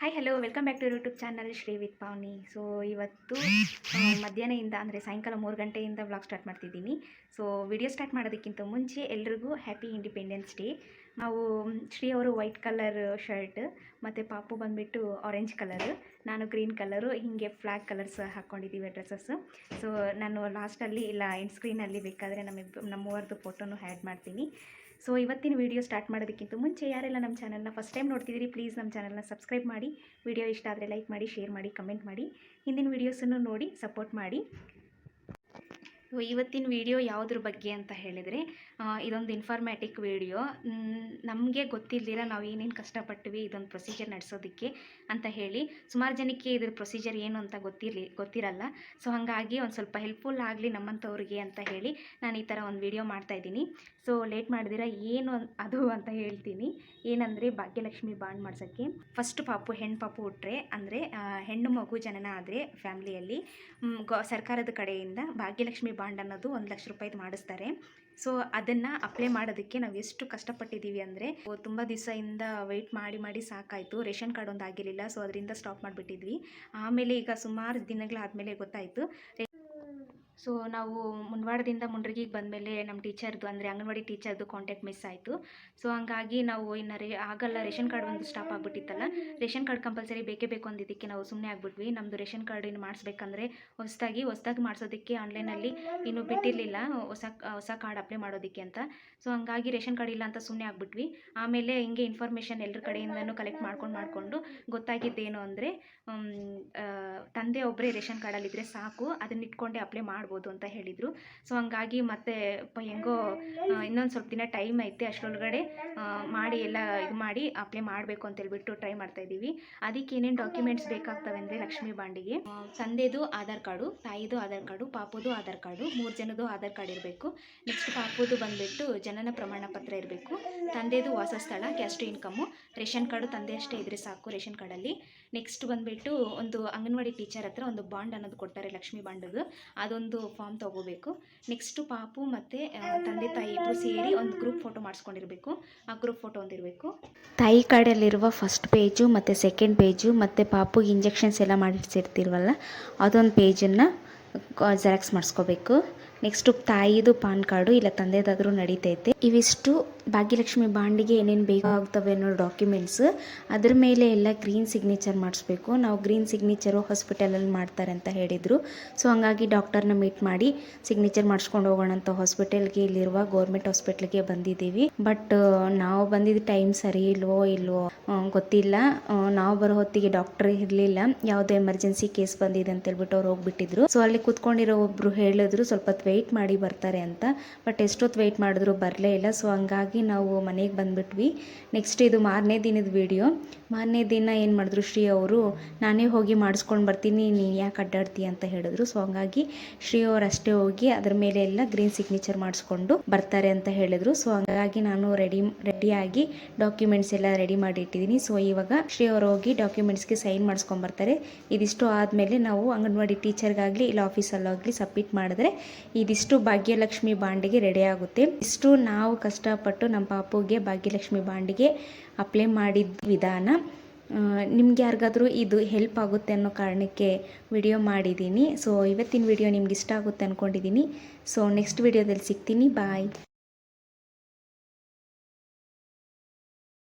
Hi hello welcome back to YouTube channel Shri with Pavani so ಇವತ್ತು ಮಧ್ಯಾಹ್ನ ಮಧ್ಯಾಹ್ನದಿಂದ, ಅಂದರೆ ಸಾಯಂಕಾಲ ಮೂರು ಗಂಟೆಯಿಂದ ವ್ಲಾಗ್ ಸ್ಟಾರ್ಟ್ ಮಾಡ್ತಿದ್ದೀನಿ. ಸೊ ವಿಡಿಯೋ ಸ್ಟಾರ್ಟ್ ಮಾಡೋದಕ್ಕಿಂತ ಮುಂಚೆ ಎಲ್ರಿಗೂ ಹ್ಯಾಪಿ ಇಂಡಿಪೆಂಡೆನ್ಸ್ ಡೇ ನಾವು ಶ್ರೀ ಅವರು ವೈಟ್ ಕಲರ್ ಶರ್ಟ್ ಮತ್ತು ಪಾಪು ಬಂದುಬಿಟ್ಟು ಆರೆಂಜ್ ಕಲರ್ ನಾನು ಗ್ರೀನ್ ಕಲರು ಹೀಗೆ ಫ್ಲ್ಯಾಗ್ ಕಲರ್ಸ್ ಹಾಕ್ಕೊಂಡಿದ್ದೀವಿ ಡ್ರೆಸ್ಸಸ್ಸು ಸೊ ನಾನು ಲಾಸ್ಟಲ್ಲಿ ಇಲ್ಲ ಎಂಡ್ ಸ್ಕ್ರೀನಲ್ಲಿ ಬೇಕಾದರೆ ನಮಗೆ ನಮ್ಮವರದ್ದು ಫೋಟೋನು ಆ್ಯಡ್ ಮಾಡ್ತೀನಿ. ಸೊ ಇವತ್ತಿನ ವಿಡಿಯೋ ಸ್ಟಾರ್ಟ್ ಮಾಡೋದಕ್ಕಿಂತ ಮುಂಚೆ ಯಾರೆಲ್ಲ ನಮ್ಮ ಚಾನಲ್ನ ಫಸ್ಟ್ ಟೈಮ್ ನೋಡ್ತಿದ್ದೀರಿ ಪ್ಲೀಸ್ ನಮ್ಮ ಚಾನಲ್ನ ಸಬ್ಸ್ಕ್ರೈಬ್ ಮಾಡಿ. ವಿಡಿಯೋ ಇಷ್ಟ ಆದರೆ ಲೈಕ್ ಮಾಡಿ ಶೇರ್ ಮಾಡಿ ಕಮೆಂಟ್ ಮಾಡಿ. ಹಿಂದಿನ ವೀಡಿಯೋಸನ್ನು ನೋಡಿ ಸಪೋರ್ಟ್ ಮಾಡಿ. ಇವತ್ತಿನ ವಿಡಿಯೋ ಯಾವುದ್ರ ಬಗ್ಗೆ ಅಂತ ಹೇಳಿದರೆ ಇದೊಂದು ಇನ್ಫಾರ್ಮ್ಯಾಟಿಕ್ ವಿಡಿಯೋ. ನಮಗೆ ಗೊತ್ತಿಲ್ದಿರ ನಾವು ಏನೇನು ಕಷ್ಟಪಟ್ವಿ ಇದೊಂದು ಪ್ರೊಸೀಜರ್ ನಡೆಸೋದಕ್ಕೆ ಅಂತ ಹೇಳಿ, ಸುಮಾರು ಜನಕ್ಕೆ ಇದ್ರ ಪ್ರೊಸೀಜರ್ ಏನು ಅಂತ ಗೊತ್ತಿರಲಿ, ಗೊತ್ತಿರಲ್ಲ. ಸೊ ಹಾಗಾಗಿ ಒಂದು ಸ್ವಲ್ಪ ಹೆಲ್ಪ್ಫುಲ್ ಆಗಲಿ ನಮ್ಮಂಥವ್ರಿಗೆ ಅಂತ ಹೇಳಿ ನಾನು ಈ ಥರ ಒಂದು ವಿಡಿಯೋ ಮಾಡ್ತಾಯಿದ್ದೀನಿ ಸೊ ಲೇಟ್ ಮಾಡಿದಿರ ಏನು ಅದು ಅಂತ ಹೇಳ್ತೀನಿ. ಏನಂದರೆ, ಭಾಗ್ಯಲಕ್ಷ್ಮಿ ಬಾಂಡ್ ಮಾಡ್ಸೋಕ್ಕೆ. ಫಸ್ಟ್ ಪಾಪು ಹೆಣ್ಣು ಪಾಪು ಹುಟ್ಟರೆ ಅಂದರೆ ಹೆಣ್ಣು ಮಗು ಜನನ ಆದರೆ ಫ್ಯಾಮ್ಲಿಯಲ್ಲಿ ಸರ್ಕಾರದ ಕಡೆಯಿಂದ ಭಾಗ್ಯಲಕ್ಷ್ಮಿ ಅನ್ನೋದು ಒಂದು ಲಕ್ಷ ರೂಪಾಯಿದು ಮಾಡಿಸ್ತಾರೆ. ಸೊ ಅದನ್ನು ಅಪ್ಲೈ ಮಾಡೋದಕ್ಕೆ ನಾವು ಎಷ್ಟು ಕಷ್ಟಪಟ್ಟಿದ್ದೀವಿ ಅಂದರೆ ತುಂಬ ದಿವಸದಿಂದ ವೆಯ್ಟ್ ಮಾಡಿ ಮಾಡಿ ಸಾಕಾಯಿತು. ರೇಷನ್ ಕಾರ್ಡ್ ಒಂದು ಆಗಿರಲಿಲ್ಲ ಸೊ ಅದರಿಂದ ಸ್ಟಾಪ್ ಮಾಡಿಬಿಟ್ಟಿದ್ವಿ. ಆಮೇಲೆ ಈಗ ಸುಮಾರು ದಿನಗಳಾದಮೇಲೆ ಗೊತ್ತಾಯಿತು. ಸೊ ನಾವು ಮುನ್ವಾಡದಿಂದ ಮುಂಡ್ರಿಗಿಗೆ ಬಂದಮೇಲೆ ನಮ್ಮ ಟೀಚರ್ದು, ಅಂದರೆ ಅಂಗನವಾಡಿ ಟೀಚರ್ದು ಕಾಂಟ್ಯಾಕ್ಟ್ ಮಿಸ್ ಆಯಿತು. ಸೊ ಹಂಗಾಗಿ ನಾವು ಇನ್ನು ರೇ, ಆಗಲ್ಲ ರೇಷನ್ ಕಾರ್ಡ್ ಒಂದು ಸ್ಟಾಪ್ ಆಗಿಬಿಟ್ಟಿತ್ತಲ್ಲ, ರೇಷನ್ ಕಾರ್ಡ್ ಕಂಪಲ್ಸರಿ ಬೇಕೇ ಬೇಕು ಅಂದಿದ್ದಕ್ಕೆ ನಾವು ಸುಮ್ಮನೆ ಆಗಿಬಿಟ್ವಿ. ನಮ್ಮದು ರೇಷನ್ ಕಾರ್ಡ್ ಇನ್ನು ಮಾಡಿಸ್ಬೇಕಂದ್ರೆ ಹೊಸದಾಗಿ ಹೊಸದಾಗಿ ಮಾಡಿಸೋದಕ್ಕೆ ಆನ್ಲೈನಲ್ಲಿ ಇನ್ನೂ ಬಿಟ್ಟಿರಲಿಲ್ಲ, ಹೊಸ ಹೊಸ ಕಾರ್ಡ್ ಅಪ್ಲೈ ಮಾಡೋದಕ್ಕೆ ಅಂತ. ಸೊ ಹಂಗಾಗಿ ರೇಷನ್ ಕಾರ್ಡ್ ಇಲ್ಲ ಅಂತ ಸುಮ್ಮನೆ ಆಗಿಬಿಟ್ವಿ. ಆಮೇಲೆ ಹಿಂಗೆ ಇನ್ಫಾರ್ಮೇಷನ್ ಎಲ್ಲರ ಕಡೆಯಿಂದನೂ ಕಲೆಕ್ಟ್ ಮಾಡ್ಕೊಂಡು, ಮಾಡಿಕೊಂಡು ಗೊತ್ತಾಗಿದ್ದೇನು ಅಂದರೆ ತಂದೆ ಒಬ್ಬರೇ ರೇಷನ್ ಕಾರ್ಡಲ್ಲಿದ್ದರೆ ಸಾಕು, ಅದನ್ನ ಇಟ್ಕೊಂಡೆ ಅಪ್ಲೈ ಮಾಡ್ಬೋದು ಅಂತ ಹೇಳಿದರು. ಸೊ ಹಂಗಾಗಿ ಮತ್ತೆ ಹೆಂಗೋ ಇನ್ನೊಂದು ಸ್ವಲ್ಪ ದಿನ ಟೈಮ್ ಐತೆ ಅಷ್ಟರೊಳಗಡೆ ಮಾಡಿ ಎಲ್ಲ ಇದು ಮಾಡಿ ಅಪ್ಲೈ ಮಾಡಬೇಕು ಅಂತ ಹೇಳ್ಬಿಟ್ಟು ಟ್ರೈ ಮಾಡ್ತಾ ಇದ್ದೀವಿ. ಅದಕ್ಕೆ ಏನೇನು ಡಾಕ್ಯುಮೆಂಟ್ಸ್ ಬೇಕಾಗ್ತವೆ ಅಂದರೆ ಲಕ್ಷ್ಮಿ ಬಾಂಡಿಗೆ. ತಂದೆದು ಆಧಾರ್ ಕಾರ್ಡು ತಾಯಿದು ಆಧಾರ್ ಕಾರ್ಡು ಪಾಪುದು ಆಧಾರ್ ಕಾರ್ಡು ಮೂರು ಜನದು ಆಧಾರ್ ಕಾರ್ಡ್ ಇರಬೇಕು. ನೆಕ್ಸ್ಟ್ ಪಾಪುದು ಬಂದುಬಿಟ್ಟು ಜನನ ಪ್ರಮಾಣ ಪತ್ರ ಇರಬೇಕು. ತಂದೆದು ವಾಸಸ್ಥಳ ಕ್ಯಾಸ್ಟ್ ಇನ್ಕಮ್ಮು. ರೇಷನ್ ಕಾರ್ಡು ತಂದೆ ಅಷ್ಟೇ ಇದ್ರೆ ಸಾಕು ರೇಷನ್ ಕಾರ್ಡಲ್ಲಿ. ನೆಕ್ಸ್ಟ್ ಬಂದುಬಿಟ್ಟು ಒಂದು ಅಂಗನವಾಡಿ ಟೀಚರ್ ಹತ್ರ ಒಂದು ಬಾಂಡ್ ಅನ್ನೋದು ಕೊಡ್ತಾರೆ, ಲಕ್ಷ್ಮಿ ಬಾಂಡದು ಅದೊಂದು ಫಾರ್ಮ್ ತೊಗೋಬೇಕು. ನೆಕ್ಸ್ಟು ಪಾಪು ಮತ್ತು ತಂದೆ ತಾಯಿ ಇಬ್ಬರು ಸೇರಿ ಒಂದು ಗ್ರೂಪ್ ಫೋಟೋ ಮಾಡಿಸ್ಕೊಂಡಿರಬೇಕು. ಆ ಗ್ರೂಪ್ ಫೋಟೋ ಒಂದಿರಬೇಕು. ತಾಯಿ ಕಾರ್ಡಲ್ಲಿರುವ ಫಸ್ಟ್ ಪೇಜು ಮತ್ತು ಸೆಕೆಂಡ್ ಪೇಜು ಮತ್ತು ಪಾಪುಗೆ ಇಂಜೆಕ್ಷನ್ಸ್ ಎಲ್ಲ ಮಾಡಿಸಿರ್ತಿಲ್ವಲ್ಲ ಅದೊಂದು ಪೇಜನ್ನು ಜೆರಾಕ್ಸ್ ಮಾಡಿಸ್ಕೋಬೇಕು. ನೆಕ್ಸ್ಟು ತಾಯಿದು ಪಾನ್ ಕಾರ್ಡು, ಇಲ್ಲ ತಂದೆದಾದರೂ ನಡೀತೈತೆ. ಇವಿಷ್ಟು ಭಾಗ್ಯಲಕ್ಷ್ಮಿ ಬಾಂಡಿಗೆ ಏನೇನು ಬೇಕಾಗ್ತವೆ ಅನ್ನೋ ಡಾಕ್ಯುಮೆಂಟ್ಸ್ ಅದ್ರ ಮೇಲೆ ಎಲ್ಲ ಗ್ರೀನ್ ಸಿಗ್ನೇಚರ್ ಮಾಡಿಸ್ಬೇಕು. ನಾವು ಗ್ರೀನ್ ಸಿಗ್ನೇಚರು ಹಾಸ್ಪಿಟಲಲ್ಲಿ ಮಾಡ್ತಾರೆ ಅಂತ ಹೇಳಿದರು. ಸೊ ಹಂಗಾಗಿ ಡಾಕ್ಟರ್ನ ಮೀಟ್ ಮಾಡಿ ಸಿಗ್ನೇಚರ್ ಮಾಡಿಸ್ಕೊಂಡು ಹೋಗೋಣ ಅಂತ ಹಾಸ್ಪಿಟಲ್ಗೆ ಇಲ್ಲಿರುವ ಗೌರ್ಮೆಂಟ್ ಹಾಸ್ಪಿಟ್ಲಿಗೆ ಬಂದಿದ್ದೀವಿ. ಬಟ್ ನಾವು ಬಂದಿದ್ದ ಟೈಮ್ ಸರಿ ಇಲ್ವೋ ಇಲ್ವೋ ಗೊತ್ತಿಲ್ಲ. ನಾವು ಬರೋ ಹೊತ್ತಿಗೆ ಡಾಕ್ಟರ್ ಇರಲಿಲ್ಲ. ಯಾವುದೋ ಎಮರ್ಜೆನ್ಸಿ ಕೇಸ್ ಬಂದಿದೆ ಅಂತ ಹೇಳ್ಬಿಟ್ಟು ಅವ್ರು ಹೋಗ್ಬಿಟ್ಟಿದ್ರು. ಸೊ ಅಲ್ಲಿ ಕೂತ್ಕೊಂಡಿರೋ ಒಬ್ರು ಹೇಳಿದ್ರು, ಸ್ವಲ್ಪ ವೆಯ್ಟ್ ಮಾಡಿ ಬರ್ತಾರೆ ಅಂತ. ಬಟ್ ಎಷ್ಟೊತ್ತು ವೆಯ್ಟ್ ಮಾಡಿದ್ರು ಬರಲೇ ಇಲ್ಲ. ಸೊ ಹಂಗಾಗಿ ನಾವು ಮನೆಗೆ ಬಂದ್ಬಿಟ್ವಿ. ನೆಕ್ಸ್ಟ್ ಇದು ಮಾರನೇ ದಿನದ ವಿಡಿಯೋ ಮಾರನೇ ದಿನ ಏನು ಮಾಡಿದ್ರು ಶ್ರೀ ಅವರು, ನಾನೇ ಹೋಗಿ ಮಾಡಿಸ್ಕೊಂಡು ಬರ್ತೀನಿ, ನೀನು ಯಾಕೆ ಅಡ್ಡಾಡ್ತೀಯ ಅಂತ ಹೇಳಿದ್ರು. ಸೊ ಹಂಗಾಗಿ ಶ್ರೀ ಅವರು ಅಷ್ಟೇ ಹೋಗಿ ಅದ್ರ ಮೇಲೆ ಎಲ್ಲ ಗ್ರೀನ್ ಸಿಗ್ನೇಚರ್ ಮಾಡಿಸ್ಕೊಂಡು ಬರ್ತಾರೆ ಅಂತ ಹೇಳಿದ್ರು. ಸೊ ಹಂಗಾಗಿ ನಾನು ರೆಡಿ ರೆಡಿಯಾಗಿ ಡಾಕ್ಯುಮೆಂಟ್ಸ್ ಎಲ್ಲ ರೆಡಿ ಮಾಡಿ ಇಟ್ಟಿದ್ದೀನಿ. ಸೊ ಇವಾಗ ಶ್ರೀ ಅವರು ಹೋಗಿ ಡಾಕ್ಯುಮೆಂಟ್ಸ್ಗೆ ಸೈನ್ ಮಾಡಿಸ್ಕೊಂಡು ಬರ್ತಾರೆ. ಇದಿಷ್ಟು ಆದಮೇಲೆ ನಾವು ಅಂಗನವಾಡಿ ಟೀಚರ್ಗಾಗಲಿ ಇಲ್ಲ ಆಫೀಸಲ್ಲಾಗಲಿ ಸಬ್ಮಿಟ್ ಮಾಡಿದ್ರೆ ಇದಿಷ್ಟು ಭಾಗ್ಯಲಕ್ಷ್ಮಿ ಬಾಂಡಿಗೆ ರೆಡಿ ಆಗುತ್ತೆ. ಇಷ್ಟು ನಾವು ಕಷ್ಟಪಟ್ಟು ನಮ್ಮ ಪಾಪುಗೆ ಭಾಗ್ಯಲಕ್ಷ್ಮಿ ಬಾಂಡಿಗೆ ಅಪ್ಲೈ ಮಾಡಿದ ವಿಧಾನ. ನಿಮ್ಗೆ ಯಾರಿಗಾದರೂ ಇದು ಹೆಲ್ಪ್ ಆಗುತ್ತೆ ಅನ್ನೋ ಕಾರಣಕ್ಕೆ ವಿಡಿಯೋ ಮಾಡಿದ್ದೀನಿ ಸೊ ಇವತ್ತಿನ ವಿಡಿಯೋ ನಿಮ್ಗೆ ಇಷ್ಟ ಆಗುತ್ತೆ ಅಂದ್ಕೊಂಡಿದ್ದೀನಿ ಸೊ ನೆಕ್ಸ್ಟ್ ವಿಡಿಯೋದಲ್ಲಿ ಸಿಗ್ತೀನಿ. ಬಾಯ್